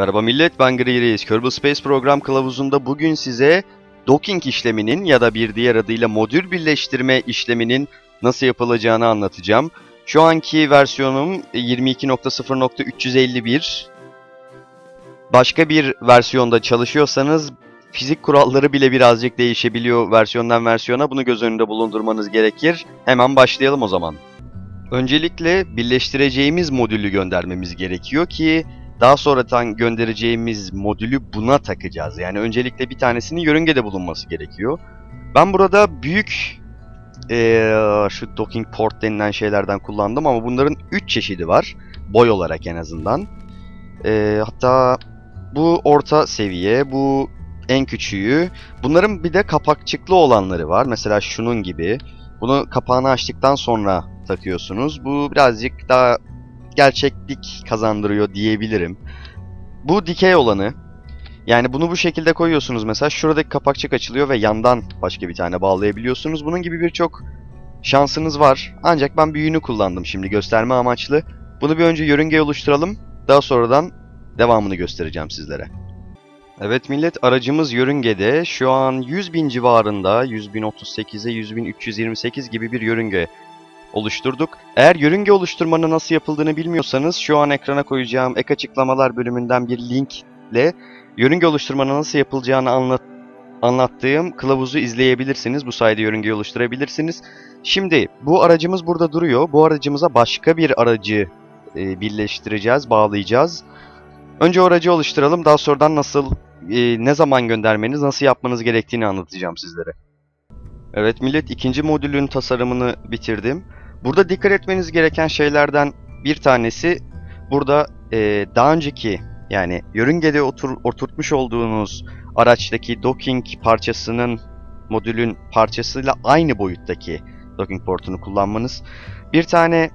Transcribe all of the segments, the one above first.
Merhaba millet, ben Gri Reis. Kerbal Space Program kılavuzunda bugün size docking işleminin ya da bir diğer adıyla modül birleştirme işleminin nasıl yapılacağını anlatacağım. Şu anki versiyonum 22.0.351. Başka bir versiyonda çalışıyorsanız fizik kuralları bile birazcık değişebiliyor versiyondan versiyona. Bunu göz önünde bulundurmanız gerekir. Hemen başlayalım o zaman. Öncelikle birleştireceğimiz modülü göndermemiz gerekiyor ki daha sonradan göndereceğimiz modülü buna takacağız. Yani öncelikle bir tanesinin yörüngede bulunması gerekiyor. Ben burada büyük ee, şu docking port denilen şeylerden kullandım ama bunların 3 çeşidi var. Boy olarak en azından. Ee, hatta bu orta seviye, bu en küçüğü. Bunların bir de kapakçıklı olanları var. Mesela şunun gibi. Bunu kapağını açtıktan sonra takıyorsunuz. Bu birazcık daha gerçeklik kazandırıyor diyebilirim. Bu dikey olanı. Yani bunu bu şekilde koyuyorsunuz mesela. Şuradaki kapakçık açılıyor ve yandan başka bir tane bağlayabiliyorsunuz. Bunun gibi birçok şansınız var. Ancak ben büyüğünü kullandım şimdi gösterme amaçlı. Bunu bir önce yörünge oluşturalım. Daha sonradan devamını göstereceğim sizlere. Evet millet aracımız yörüngede. Şu an 100 bin civarında 100.038'e 100.328 gibi bir yörünge oluşturduk. Eğer yörünge oluşturmanın nasıl yapıldığını bilmiyorsanız şu an ekrana koyacağım ek açıklamalar bölümünden bir linkle yörünge oluşturmanın nasıl yapılacağını anlat anlattığım kılavuzu izleyebilirsiniz. Bu sayede yörünge oluşturabilirsiniz. Şimdi bu aracımız burada duruyor. Bu aracımıza başka bir aracı e, birleştireceğiz, bağlayacağız. Önce aracı oluşturalım. Daha sonradan nasıl, e, ne zaman göndermeniz, nasıl yapmanız gerektiğini anlatacağım sizlere. Evet millet ikinci modülün tasarımını bitirdim. Burada dikkat etmeniz gereken şeylerden bir tanesi burada e, daha önceki yani yörüngede otur, oturtmuş olduğunuz araçtaki docking parçasının modülün parçasıyla aynı boyuttaki docking portunu kullanmanız. Bir tane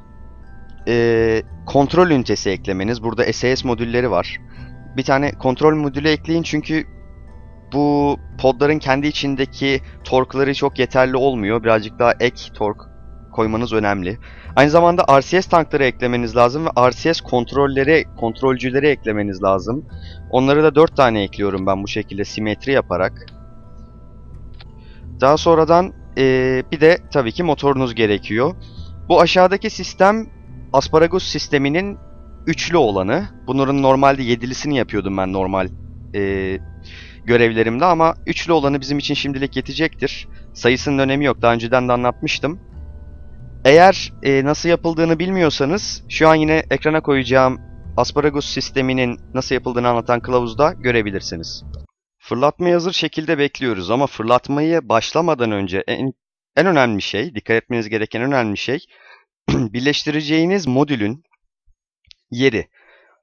e, kontrol ünitesi eklemeniz. Burada SAS modülleri var. Bir tane kontrol modülü ekleyin çünkü bu podların kendi içindeki torkları çok yeterli olmuyor. Birazcık daha ek tork koymanız önemli. Aynı zamanda RCS tankları eklemeniz lazım ve RCS kontrolleri, kontrolcüleri eklemeniz lazım. Onları da 4 tane ekliyorum ben bu şekilde simetri yaparak. Daha sonradan ee, bir de tabii ki motorunuz gerekiyor. Bu aşağıdaki sistem asparagus sisteminin üçlü olanı. Bunların normalde yedilisini yapıyordum ben normal ee, görevlerimde ama üçlü olanı bizim için şimdilik yetecektir. Sayısının önemi yok. Daha önceden de anlatmıştım. Eğer e, nasıl yapıldığını bilmiyorsanız şu an yine ekrana koyacağım asparagus sisteminin nasıl yapıldığını anlatan kılavuzda görebilirsiniz. Fırlatmayı hazır şekilde bekliyoruz ama fırlatmayı başlamadan önce en, en önemli şey, dikkat etmeniz gereken önemli şey birleştireceğiniz modülün yeri.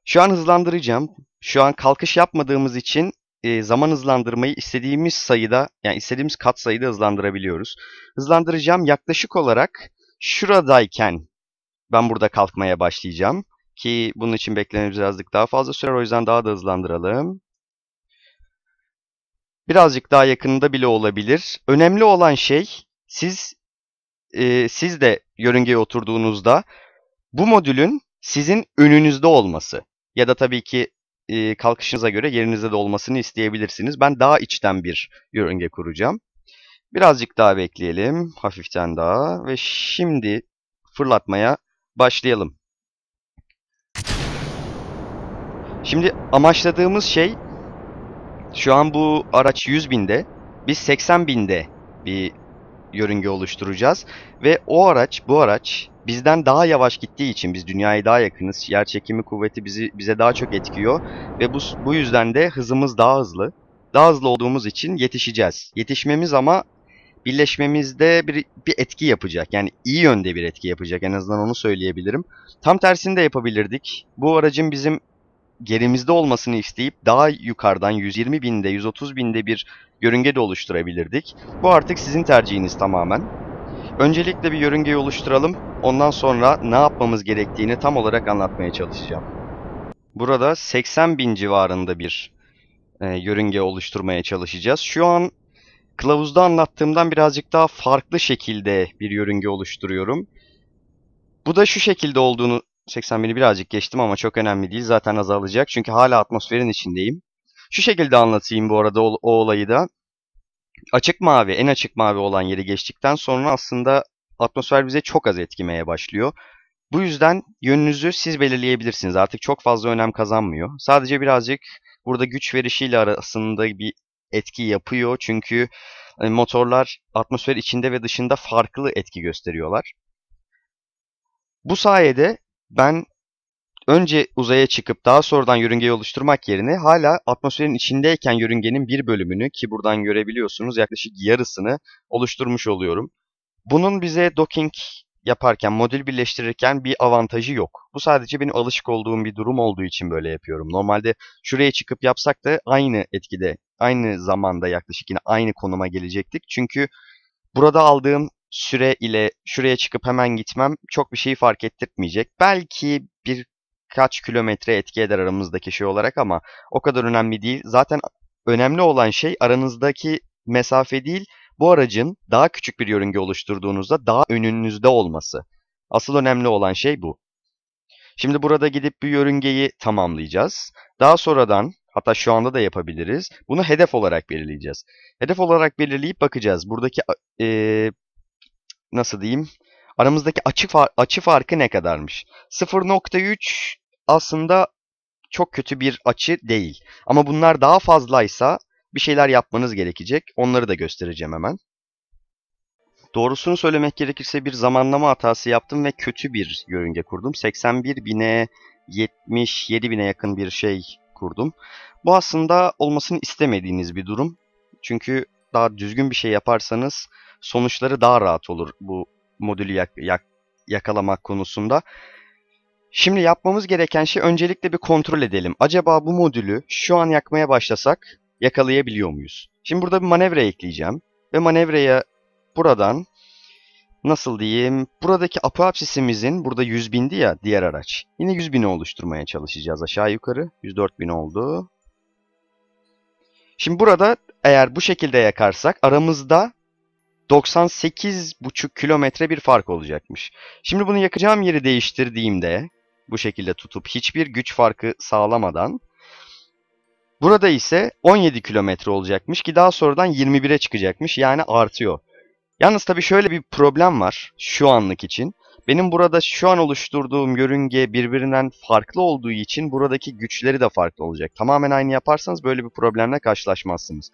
Şu an hızlandıracağım. Şu an kalkış yapmadığımız için e, zaman hızlandırmayı istediğimiz sayıda yani istediğimiz kat sayıda hızlandırabiliyoruz. Hızlandıracağım yaklaşık olarak şuradayken ben burada kalkmaya başlayacağım. Ki bunun için beklememiz birazcık daha fazla sürer. O yüzden daha da hızlandıralım. Birazcık daha yakınında bile olabilir. Önemli olan şey siz e, siz de yörüngeye oturduğunuzda bu modülün sizin önünüzde olması. Ya da tabii ki e, kalkışınıza göre yerinizde de olmasını isteyebilirsiniz. Ben daha içten bir yörünge kuracağım. Birazcık daha bekleyelim. Hafiften daha. Ve şimdi fırlatmaya başlayalım. Şimdi amaçladığımız şey şu an bu araç 100 binde. Biz 80 binde bir yörünge oluşturacağız. Ve o araç, bu araç bizden daha yavaş gittiği için biz dünyaya daha yakınız. Yer çekimi kuvveti bizi bize daha çok etkiyor ve bu bu yüzden de hızımız daha hızlı. Daha hızlı olduğumuz için yetişeceğiz. Yetişmemiz ama birleşmemizde bir, bir etki yapacak. Yani iyi yönde bir etki yapacak. En azından onu söyleyebilirim. Tam tersini de yapabilirdik. Bu aracın bizim gerimizde olmasını isteyip daha yukarıdan 120 binde, 130 binde bir yörünge de oluşturabilirdik. Bu artık sizin tercihiniz tamamen. Öncelikle bir yörüngeyi oluşturalım. Ondan sonra ne yapmamız gerektiğini tam olarak anlatmaya çalışacağım. Burada 80 bin civarında bir e, yörünge oluşturmaya çalışacağız. Şu an kılavuzda anlattığımdan birazcık daha farklı şekilde bir yörünge oluşturuyorum. Bu da şu şekilde olduğunu 80 birazcık geçtim ama çok önemli değil. Zaten azalacak. Çünkü hala atmosferin içindeyim. Şu şekilde anlatayım bu arada o, o olayı da. Açık mavi, en açık mavi olan yeri geçtikten sonra aslında atmosfer bize çok az etkimeye başlıyor. Bu yüzden yönünüzü siz belirleyebilirsiniz. Artık çok fazla önem kazanmıyor. Sadece birazcık burada güç verişiyle arasında bir etki yapıyor. Çünkü e, motorlar atmosfer içinde ve dışında farklı etki gösteriyorlar. Bu sayede ben önce uzaya çıkıp daha sonradan yörüngeyi oluşturmak yerine hala atmosferin içindeyken yörüngenin bir bölümünü ki buradan görebiliyorsunuz yaklaşık yarısını oluşturmuş oluyorum. Bunun bize docking yaparken, modül birleştirirken bir avantajı yok. Bu sadece benim alışık olduğum bir durum olduğu için böyle yapıyorum. Normalde şuraya çıkıp yapsak da aynı etkide, aynı zamanda yaklaşık yine aynı konuma gelecektik. Çünkü burada aldığım süre ile şuraya çıkıp hemen gitmem çok bir şeyi fark ettirmeyecek. Belki birkaç kilometre etki eder aramızdaki şey olarak ama o kadar önemli değil. Zaten önemli olan şey aranızdaki mesafe değil, bu aracın daha küçük bir yörünge oluşturduğunuzda daha önünüzde olması. Asıl önemli olan şey bu. Şimdi burada gidip bu yörüngeyi tamamlayacağız. Daha sonradan hatta şu anda da yapabiliriz. Bunu hedef olarak belirleyeceğiz. Hedef olarak belirleyip bakacağız. Buradaki e, nasıl diyeyim? Aramızdaki açı, far açı farkı ne kadarmış? 0.3 aslında çok kötü bir açı değil. Ama bunlar daha fazlaysa bir şeyler yapmanız gerekecek. Onları da göstereceğim hemen. Doğrusunu söylemek gerekirse bir zamanlama hatası yaptım ve kötü bir yörünge kurdum. 81 bine 77 bine yakın bir şey kurdum. Bu aslında olmasını istemediğiniz bir durum. Çünkü daha düzgün bir şey yaparsanız sonuçları daha rahat olur bu modülü yak yak yakalamak konusunda. Şimdi yapmamız gereken şey öncelikle bir kontrol edelim. Acaba bu modülü şu an yakmaya başlasak yakalayabiliyor muyuz? Şimdi burada bir manevra ekleyeceğim. Ve manevraya buradan nasıl diyeyim buradaki apoapsisimizin burada 100 bindi ya diğer araç. Yine 100 bini oluşturmaya çalışacağız aşağı yukarı. 104 bin oldu. Şimdi burada eğer bu şekilde yakarsak aramızda 98,5 kilometre bir fark olacakmış. Şimdi bunu yakacağım yeri değiştirdiğimde bu şekilde tutup hiçbir güç farkı sağlamadan Burada ise 17 kilometre olacakmış ki daha sonradan 21'e çıkacakmış yani artıyor. Yalnız tabii şöyle bir problem var şu anlık için. Benim burada şu an oluşturduğum yörünge birbirinden farklı olduğu için buradaki güçleri de farklı olacak. Tamamen aynı yaparsanız böyle bir problemle karşılaşmazsınız.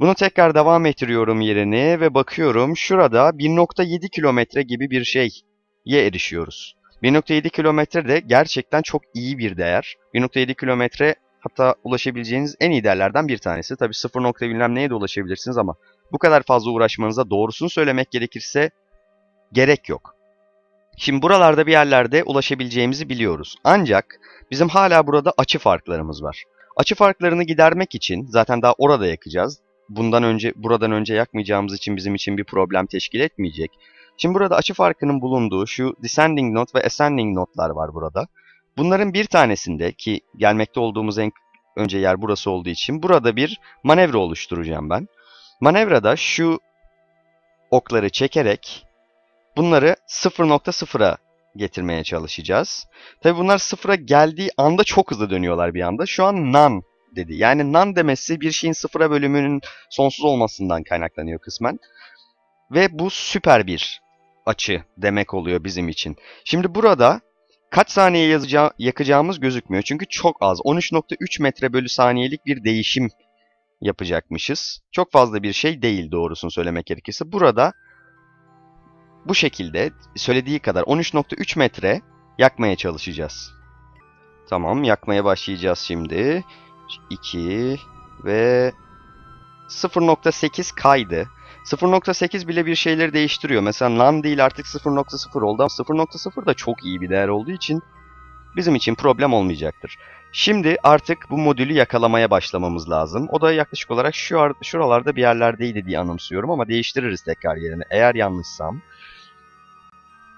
Bunu tekrar devam ettiriyorum yerini ve bakıyorum şurada 1.7 kilometre gibi bir şeye erişiyoruz. 1.7 kilometre de gerçekten çok iyi bir değer. 1.7 kilometre hatta ulaşabileceğiniz en iyi değerlerden bir tanesi. Tabii 0 nokta bilmem neye de ulaşabilirsiniz ama bu kadar fazla uğraşmanıza doğrusunu söylemek gerekirse gerek yok. Şimdi buralarda bir yerlerde ulaşabileceğimizi biliyoruz. Ancak bizim hala burada açı farklarımız var. Açı farklarını gidermek için zaten daha orada yakacağız. Bundan önce buradan önce yakmayacağımız için bizim için bir problem teşkil etmeyecek. Şimdi burada açı farkının bulunduğu şu descending note ve ascending notlar var burada. Bunların bir tanesinde ki gelmekte olduğumuz en önce yer burası olduğu için burada bir manevra oluşturacağım ben. Manevrada şu okları çekerek bunları 0.0'a getirmeye çalışacağız. Tabi bunlar sıfıra geldiği anda çok hızlı dönüyorlar bir anda. Şu an none dedi. Yani none demesi bir şeyin sıfıra bölümünün sonsuz olmasından kaynaklanıyor kısmen. Ve bu süper bir açı demek oluyor bizim için. Şimdi burada kaç saniye yakacağımız gözükmüyor. Çünkü çok az. 13.3 metre bölü saniyelik bir değişim yapacakmışız. Çok fazla bir şey değil doğrusunu söylemek gerekirse. Burada bu şekilde söylediği kadar 13.3 metre yakmaya çalışacağız. Tamam yakmaya başlayacağız şimdi. 2 ve 0.8 kaydı. 0.8 bile bir şeyleri değiştiriyor. Mesela NaN değil artık 0.0 oldu ama 0.0 da çok iyi bir değer olduğu için bizim için problem olmayacaktır. Şimdi artık bu modülü yakalamaya başlamamız lazım. O da yaklaşık olarak şu şuralarda bir yerlerdeydi diye anımsıyorum ama değiştiririz tekrar yerini eğer yanlışsam.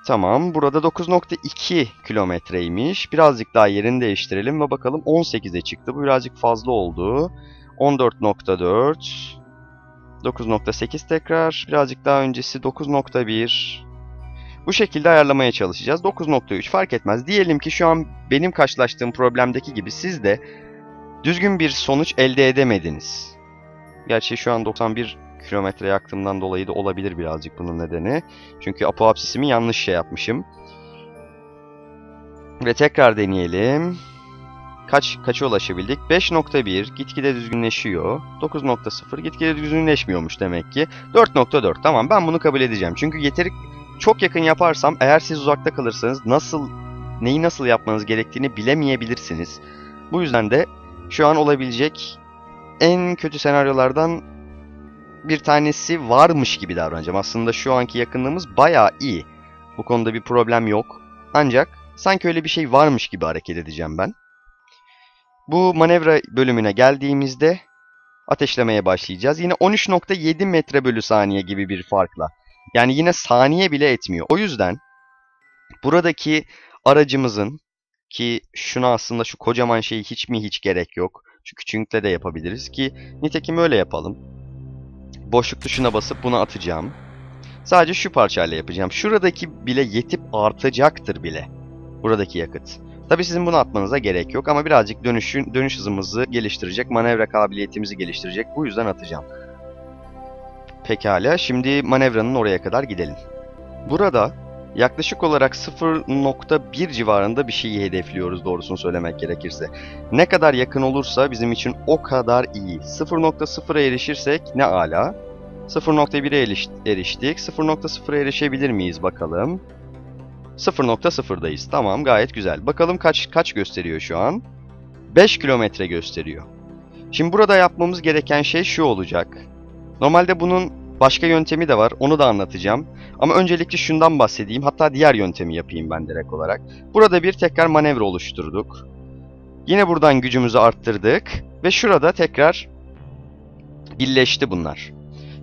Tamam burada 9.2 kilometreymiş. Birazcık daha yerini değiştirelim ve bakalım 18'e çıktı. Bu birazcık fazla oldu. 14.4 9.8 tekrar. Birazcık daha öncesi 9.1. Bu şekilde ayarlamaya çalışacağız. 9.3 fark etmez. Diyelim ki şu an benim karşılaştığım problemdeki gibi siz de düzgün bir sonuç elde edemediniz. Gerçi şu an 91 kilometre yaktığımdan dolayı da olabilir birazcık bunun nedeni. Çünkü apoapsisimi yanlış şey yapmışım. Ve tekrar deneyelim. Kaç kaça ulaşabildik? 5.1 gitgide düzgünleşiyor. 9.0 gitgide düzgünleşmiyormuş demek ki. 4.4 tamam ben bunu kabul edeceğim. Çünkü yeteri çok yakın yaparsam eğer siz uzakta kalırsanız nasıl neyi nasıl yapmanız gerektiğini bilemeyebilirsiniz. Bu yüzden de şu an olabilecek en kötü senaryolardan bir tanesi varmış gibi davranacağım. Aslında şu anki yakınlığımız bayağı iyi. Bu konuda bir problem yok. Ancak sanki öyle bir şey varmış gibi hareket edeceğim ben. Bu manevra bölümüne geldiğimizde ateşlemeye başlayacağız. Yine 13.7 metre bölü saniye gibi bir farkla. Yani yine saniye bile etmiyor. O yüzden buradaki aracımızın ki şuna aslında şu kocaman şeyi hiç mi hiç gerek yok. Şu küçükle de yapabiliriz ki nitekim öyle yapalım. Boşluk tuşuna basıp bunu atacağım. Sadece şu parçayla yapacağım. Şuradaki bile yetip artacaktır bile. Buradaki yakıt. Tabi sizin bunu atmanıza gerek yok ama birazcık dönüşün, dönüş hızımızı geliştirecek, manevra kabiliyetimizi geliştirecek. Bu yüzden atacağım. Pekala, şimdi manevranın oraya kadar gidelim. Burada yaklaşık olarak 0.1 civarında bir şeyi hedefliyoruz doğrusunu söylemek gerekirse. Ne kadar yakın olursa bizim için o kadar iyi. 0.0'a erişirsek ne ala. 0.1'e eriştik. 0.0'a erişebilir miyiz bakalım. 0.0'dayız. Tamam gayet güzel. Bakalım kaç kaç gösteriyor şu an? 5 kilometre gösteriyor. Şimdi burada yapmamız gereken şey şu olacak. Normalde bunun başka yöntemi de var. Onu da anlatacağım. Ama öncelikle şundan bahsedeyim. Hatta diğer yöntemi yapayım ben direkt olarak. Burada bir tekrar manevra oluşturduk. Yine buradan gücümüzü arttırdık. Ve şurada tekrar birleşti bunlar.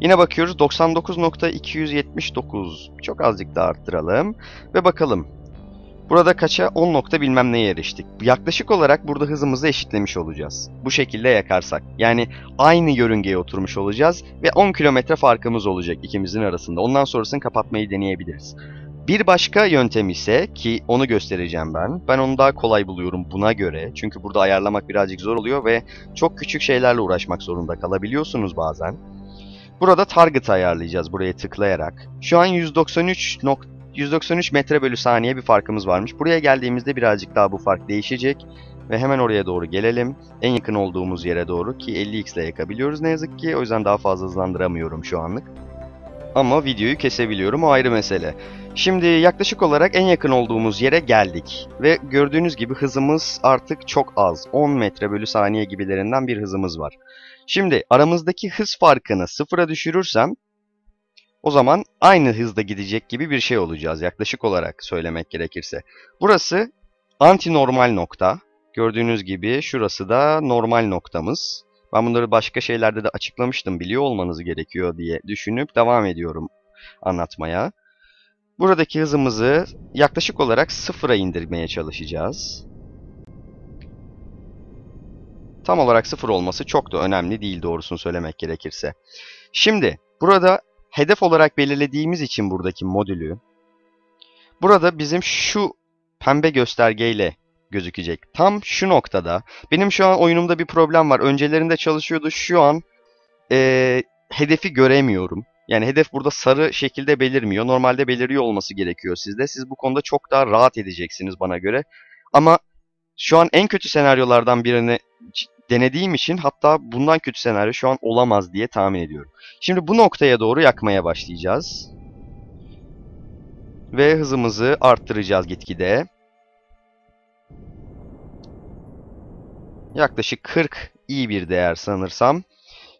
Yine bakıyoruz 99.279. Çok azıcık da arttıralım. Ve bakalım. Burada kaça? 10 nokta bilmem neye eriştik. Yaklaşık olarak burada hızımızı eşitlemiş olacağız. Bu şekilde yakarsak. Yani aynı yörüngeye oturmuş olacağız ve 10 kilometre farkımız olacak ikimizin arasında. Ondan sonrasını kapatmayı deneyebiliriz. Bir başka yöntem ise ki onu göstereceğim ben. Ben onu daha kolay buluyorum buna göre. Çünkü burada ayarlamak birazcık zor oluyor ve çok küçük şeylerle uğraşmak zorunda kalabiliyorsunuz bazen. Burada target ayarlayacağız buraya tıklayarak. Şu an 193 193 metre bölü saniye bir farkımız varmış. Buraya geldiğimizde birazcık daha bu fark değişecek. Ve hemen oraya doğru gelelim. En yakın olduğumuz yere doğru ki 50x ile yakabiliyoruz ne yazık ki. O yüzden daha fazla hızlandıramıyorum şu anlık. Ama videoyu kesebiliyorum o ayrı mesele. Şimdi yaklaşık olarak en yakın olduğumuz yere geldik. Ve gördüğünüz gibi hızımız artık çok az. 10 metre bölü saniye gibilerinden bir hızımız var. Şimdi aramızdaki hız farkını sıfıra düşürürsem o zaman aynı hızda gidecek gibi bir şey olacağız yaklaşık olarak söylemek gerekirse. Burası antinormal nokta. Gördüğünüz gibi şurası da normal noktamız. Ben bunları başka şeylerde de açıklamıştım biliyor olmanız gerekiyor diye düşünüp devam ediyorum anlatmaya. Buradaki hızımızı yaklaşık olarak sıfıra indirmeye çalışacağız. Tam olarak sıfır olması çok da önemli değil doğrusunu söylemek gerekirse. Şimdi burada hedef olarak belirlediğimiz için buradaki modülü burada bizim şu pembe göstergeyle gözükecek. Tam şu noktada. Benim şu an oyunumda bir problem var. Öncelerinde çalışıyordu. Şu an e, hedefi göremiyorum. Yani hedef burada sarı şekilde belirmiyor. Normalde beliriyor olması gerekiyor sizde. Siz bu konuda çok daha rahat edeceksiniz bana göre. Ama şu an en kötü senaryolardan birini denediğim için hatta bundan kötü senaryo şu an olamaz diye tahmin ediyorum. Şimdi bu noktaya doğru yakmaya başlayacağız. Ve hızımızı arttıracağız gitgide. Yaklaşık 40 iyi bir değer sanırsam.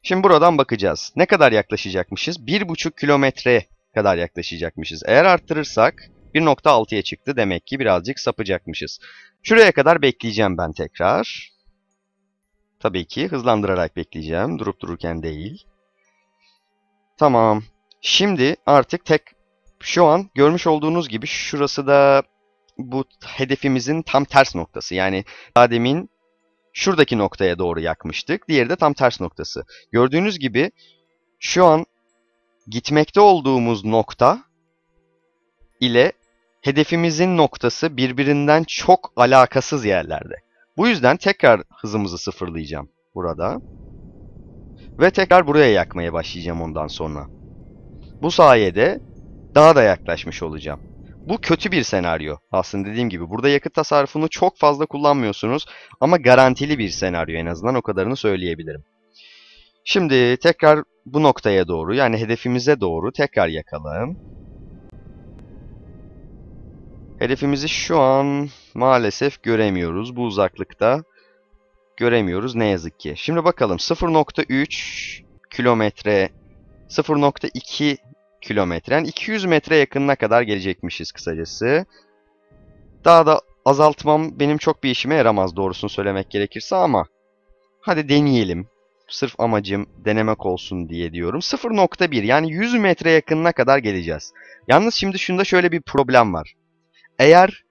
Şimdi buradan bakacağız. Ne kadar yaklaşacakmışız? 1,5 kilometre kadar yaklaşacakmışız. Eğer arttırırsak 1.6'ya çıktı. Demek ki birazcık sapacakmışız. Şuraya kadar bekleyeceğim ben tekrar. Tabii ki hızlandırarak bekleyeceğim. Durup dururken değil. Tamam. Şimdi artık tek şu an görmüş olduğunuz gibi şurası da bu hedefimizin tam ters noktası. Yani daha şuradaki noktaya doğru yakmıştık. Diğeri de tam ters noktası. Gördüğünüz gibi şu an gitmekte olduğumuz nokta ile hedefimizin noktası birbirinden çok alakasız yerlerde. Bu yüzden tekrar hızımızı sıfırlayacağım burada. Ve tekrar buraya yakmaya başlayacağım ondan sonra. Bu sayede daha da yaklaşmış olacağım. Bu kötü bir senaryo. Aslında dediğim gibi burada yakıt tasarrufunu çok fazla kullanmıyorsunuz ama garantili bir senaryo en azından o kadarını söyleyebilirim. Şimdi tekrar bu noktaya doğru yani hedefimize doğru tekrar yakalım. Hedefimizi şu an maalesef göremiyoruz bu uzaklıkta. Göremiyoruz ne yazık ki. Şimdi bakalım 0.3 kilometre 0.2 kilometre yani 200 metre yakınına kadar gelecekmişiz kısacası. Daha da azaltmam benim çok bir işime yaramaz doğrusunu söylemek gerekirse ama hadi deneyelim. Sırf amacım denemek olsun diye diyorum. 0.1 yani 100 metre yakınına kadar geleceğiz. Yalnız şimdi şunda şöyle bir problem var. Eğer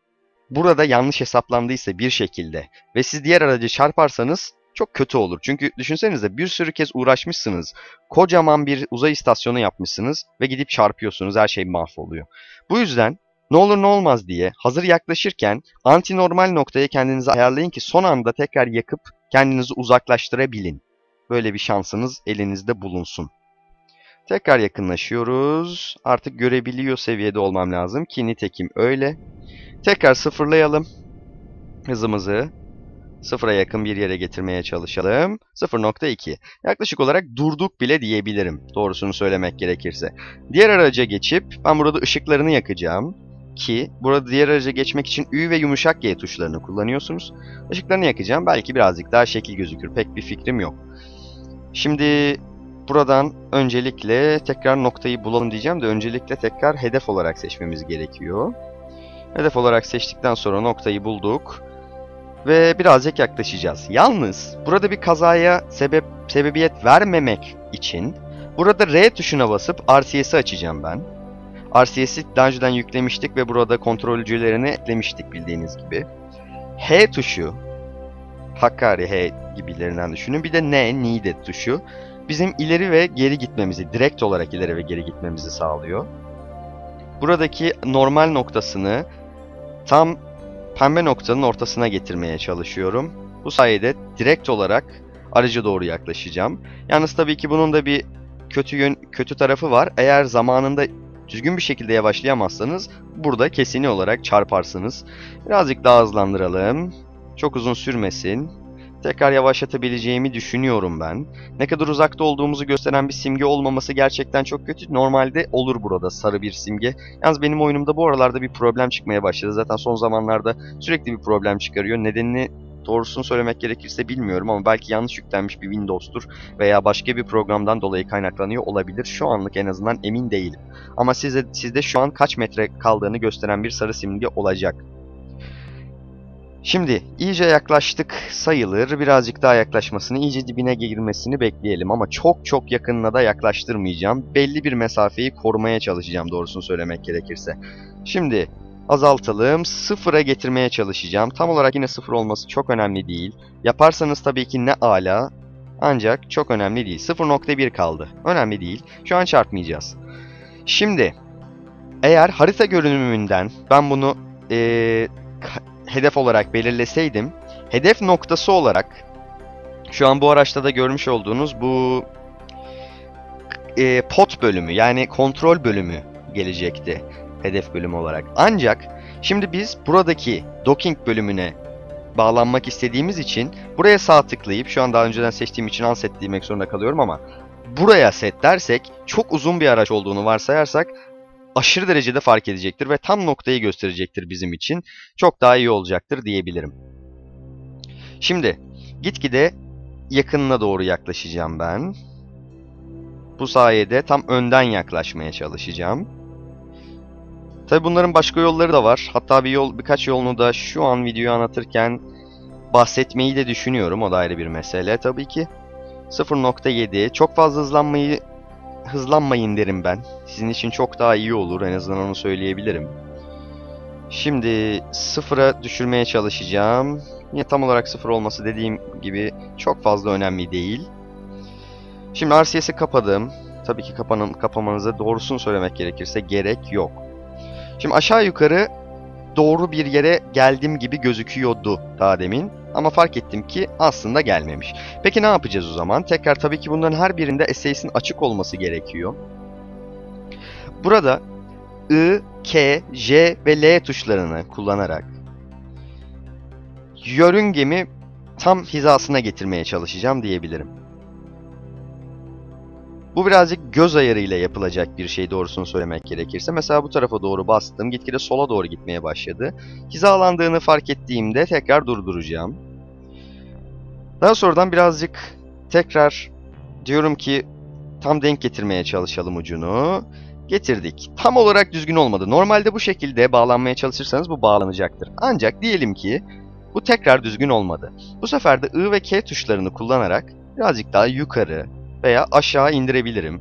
burada yanlış hesaplandıysa bir şekilde ve siz diğer aracı çarparsanız çok kötü olur. Çünkü düşünsenize bir sürü kez uğraşmışsınız. Kocaman bir uzay istasyonu yapmışsınız ve gidip çarpıyorsunuz. Her şey mahvoluyor. Bu yüzden ne olur ne olmaz diye hazır yaklaşırken antinormal noktaya kendinizi ayarlayın ki son anda tekrar yakıp kendinizi uzaklaştırabilin. Böyle bir şansınız elinizde bulunsun. Tekrar yakınlaşıyoruz. Artık görebiliyor seviyede olmam lazım ki nitekim öyle. Tekrar sıfırlayalım hızımızı. Sıfıra yakın bir yere getirmeye çalışalım. 0.2. Yaklaşık olarak durduk bile diyebilirim. Doğrusunu söylemek gerekirse. Diğer araca geçip ben burada ışıklarını yakacağım. Ki burada diğer araca geçmek için Ü ve yumuşak G tuşlarını kullanıyorsunuz. Işıklarını yakacağım. Belki birazcık daha şekil gözükür. Pek bir fikrim yok. Şimdi buradan öncelikle tekrar noktayı bulalım diyeceğim de öncelikle tekrar hedef olarak seçmemiz gerekiyor. Hedef olarak seçtikten sonra noktayı bulduk ve birazcık yaklaşacağız. Yalnız burada bir kazaya sebep sebebiyet vermemek için burada R tuşuna basıp RCS'i açacağım ben. RCS'i daha önceden yüklemiştik ve burada kontrolcülerini eklemiştik bildiğiniz gibi. H tuşu Hakkari H gibilerinden düşünün. Bir de N, Needed tuşu bizim ileri ve geri gitmemizi, direkt olarak ileri ve geri gitmemizi sağlıyor. Buradaki normal noktasını tam pembe noktanın ortasına getirmeye çalışıyorum. Bu sayede direkt olarak aracı doğru yaklaşacağım. Yalnız tabii ki bunun da bir kötü yön, kötü tarafı var. Eğer zamanında düzgün bir şekilde yavaşlayamazsanız burada kesini olarak çarparsınız. Birazcık daha hızlandıralım. Çok uzun sürmesin. Tekrar yavaşlatabileceğimi düşünüyorum ben. Ne kadar uzakta olduğumuzu gösteren bir simge olmaması gerçekten çok kötü. Normalde olur burada sarı bir simge. Yalnız benim oyunumda bu aralarda bir problem çıkmaya başladı. Zaten son zamanlarda sürekli bir problem çıkarıyor. Nedenini doğrusunu söylemek gerekirse bilmiyorum ama belki yanlış yüklenmiş bir Windows'tur veya başka bir programdan dolayı kaynaklanıyor olabilir. Şu anlık en azından emin değilim. Ama size, sizde şu an kaç metre kaldığını gösteren bir sarı simge olacak. Şimdi iyice yaklaştık sayılır. Birazcık daha yaklaşmasını, iyice dibine girmesini bekleyelim. Ama çok çok yakınına da yaklaştırmayacağım. Belli bir mesafeyi korumaya çalışacağım doğrusunu söylemek gerekirse. Şimdi azaltalım. Sıfıra getirmeye çalışacağım. Tam olarak yine sıfır olması çok önemli değil. Yaparsanız tabii ki ne ala. Ancak çok önemli değil. 0.1 kaldı. Önemli değil. Şu an çarpmayacağız. Şimdi eğer harita görünümünden ben bunu ee, hedef olarak belirleseydim, hedef noktası olarak şu an bu araçta da görmüş olduğunuz bu e, pot bölümü yani kontrol bölümü gelecekti hedef bölümü olarak. Ancak şimdi biz buradaki docking bölümüne bağlanmak istediğimiz için buraya sağ tıklayıp şu an daha önceden seçtiğim için unset demek zorunda kalıyorum ama buraya set dersek çok uzun bir araç olduğunu varsayarsak aşırı derecede fark edecektir ve tam noktayı gösterecektir bizim için. Çok daha iyi olacaktır diyebilirim. Şimdi gitgide yakınına doğru yaklaşacağım ben. Bu sayede tam önden yaklaşmaya çalışacağım. Tabi bunların başka yolları da var. Hatta bir yol, birkaç yolunu da şu an videoyu anlatırken bahsetmeyi de düşünüyorum. O da ayrı bir mesele tabii ki. 0.7 çok fazla hızlanmayı hızlanmayın derim ben. Sizin için çok daha iyi olur en azından onu söyleyebilirim. Şimdi sıfıra düşürmeye çalışacağım. Yine tam olarak sıfır olması dediğim gibi çok fazla önemli değil. Şimdi RCS'i kapadım. Tabii ki kapanın, kapamanıza doğrusunu söylemek gerekirse gerek yok. Şimdi aşağı yukarı doğru bir yere geldim gibi gözüküyordu daha demin. Ama fark ettim ki aslında gelmemiş. Peki ne yapacağız o zaman? Tekrar tabii ki bunların her birinde SAS'in açık olması gerekiyor. Burada I, K, J ve L tuşlarını kullanarak yörüngemi tam hizasına getirmeye çalışacağım diyebilirim. Bu birazcık göz ayarıyla yapılacak bir şey doğrusunu söylemek gerekirse. Mesela bu tarafa doğru bastım. Gitgide sola doğru gitmeye başladı. Hizalandığını fark ettiğimde tekrar durduracağım. Daha sonradan birazcık tekrar diyorum ki tam denk getirmeye çalışalım ucunu. Getirdik. Tam olarak düzgün olmadı. Normalde bu şekilde bağlanmaya çalışırsanız bu bağlanacaktır. Ancak diyelim ki bu tekrar düzgün olmadı. Bu sefer de I ve K tuşlarını kullanarak birazcık daha yukarı veya aşağı indirebilirim.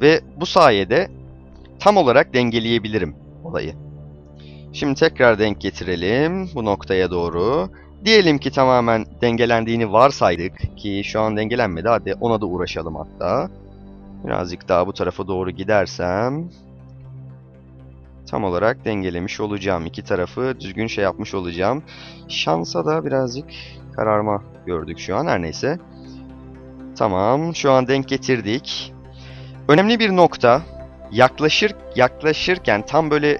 Ve bu sayede tam olarak dengeleyebilirim olayı. Şimdi tekrar denk getirelim bu noktaya doğru. Diyelim ki tamamen dengelendiğini varsaydık ki şu an dengelenmedi. Hadi ona da uğraşalım hatta. Birazcık daha bu tarafa doğru gidersem tam olarak dengelemiş olacağım. İki tarafı düzgün şey yapmış olacağım. Şansa da birazcık kararma gördük şu an her neyse. Tamam şu an denk getirdik. Önemli bir nokta yaklaşır yaklaşırken tam böyle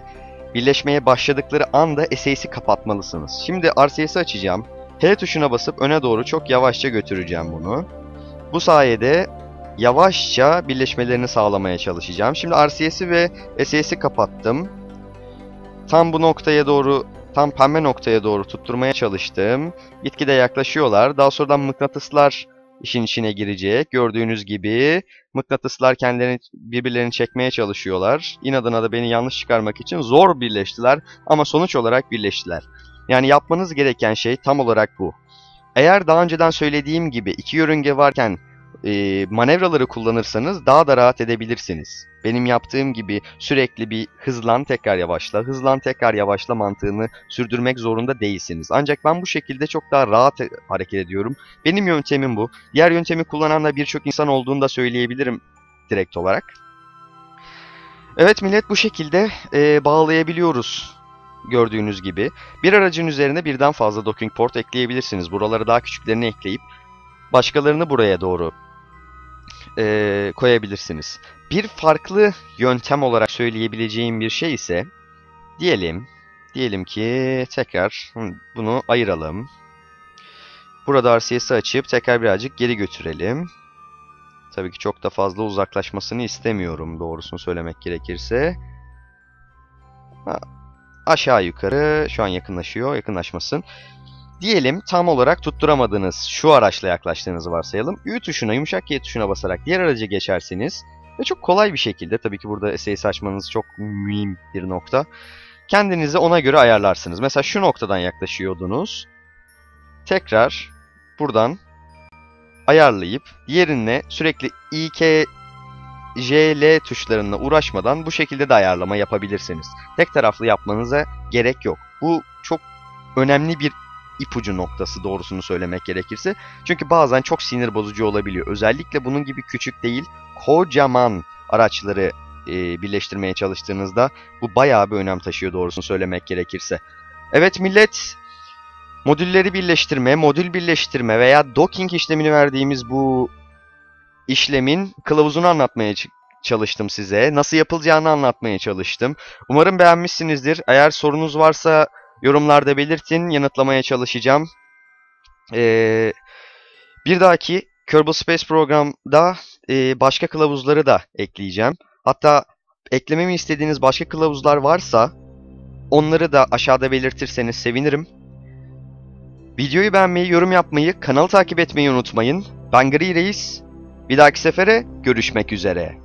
birleşmeye başladıkları anda SAS'i kapatmalısınız. Şimdi RCS'i açacağım. H tuşuna basıp öne doğru çok yavaşça götüreceğim bunu. Bu sayede yavaşça birleşmelerini sağlamaya çalışacağım. Şimdi RCS'i ve SAS'i kapattım. Tam bu noktaya doğru, tam pembe noktaya doğru tutturmaya çalıştım. Gitgide yaklaşıyorlar. Daha sonradan mıknatıslar işin içine girecek. Gördüğünüz gibi mıknatıslar kendilerini birbirlerini çekmeye çalışıyorlar. İnadına da beni yanlış çıkarmak için zor birleştiler ama sonuç olarak birleştiler. Yani yapmanız gereken şey tam olarak bu. Eğer daha önceden söylediğim gibi iki yörünge varken e, manevraları kullanırsanız daha da rahat edebilirsiniz. Benim yaptığım gibi sürekli bir hızlan tekrar yavaşla, hızlan tekrar yavaşla mantığını sürdürmek zorunda değilsiniz. Ancak ben bu şekilde çok daha rahat hareket ediyorum. Benim yöntemim bu. Diğer yöntemi kullanan da birçok insan olduğunu da söyleyebilirim direkt olarak. Evet millet bu şekilde e, bağlayabiliyoruz gördüğünüz gibi. Bir aracın üzerine birden fazla docking port ekleyebilirsiniz. Buraları daha küçüklerini ekleyip başkalarını buraya doğru e, koyabilirsiniz. Bir farklı yöntem olarak söyleyebileceğim bir şey ise diyelim diyelim ki tekrar bunu ayıralım. Burada RCS'i açıp tekrar birazcık geri götürelim. Tabii ki çok da fazla uzaklaşmasını istemiyorum doğrusunu söylemek gerekirse. Aşağı yukarı şu an yakınlaşıyor yakınlaşmasın. Diyelim tam olarak tutturamadığınız şu araçla yaklaştığınızı varsayalım. Ü tuşuna yumuşak Y tuşuna basarak diğer aracı geçerseniz ve çok kolay bir şekilde tabii ki burada SA'yı açmanız çok mühim bir nokta. Kendinizi ona göre ayarlarsınız. Mesela şu noktadan yaklaşıyordunuz. Tekrar buradan ayarlayıp diğerine sürekli I, K, J, tuşlarına uğraşmadan bu şekilde de ayarlama yapabilirsiniz. Tek taraflı yapmanıza gerek yok. Bu çok önemli bir ipucu noktası doğrusunu söylemek gerekirse. Çünkü bazen çok sinir bozucu olabiliyor. Özellikle bunun gibi küçük değil, kocaman araçları e, birleştirmeye çalıştığınızda bu bayağı bir önem taşıyor doğrusunu söylemek gerekirse. Evet millet, modülleri birleştirme, modül birleştirme veya docking işlemini verdiğimiz bu işlemin kılavuzunu anlatmaya çalıştım size. Nasıl yapılacağını anlatmaya çalıştım. Umarım beğenmişsinizdir. Eğer sorunuz varsa Yorumlarda belirtin, yanıtlamaya çalışacağım. Ee, bir dahaki Kerbal Space programda e, başka kılavuzları da ekleyeceğim. Hatta eklememi istediğiniz başka kılavuzlar varsa onları da aşağıda belirtirseniz sevinirim. Videoyu beğenmeyi, yorum yapmayı, kanalı takip etmeyi unutmayın. Ben Gri Reis. Bir dahaki sefere görüşmek üzere.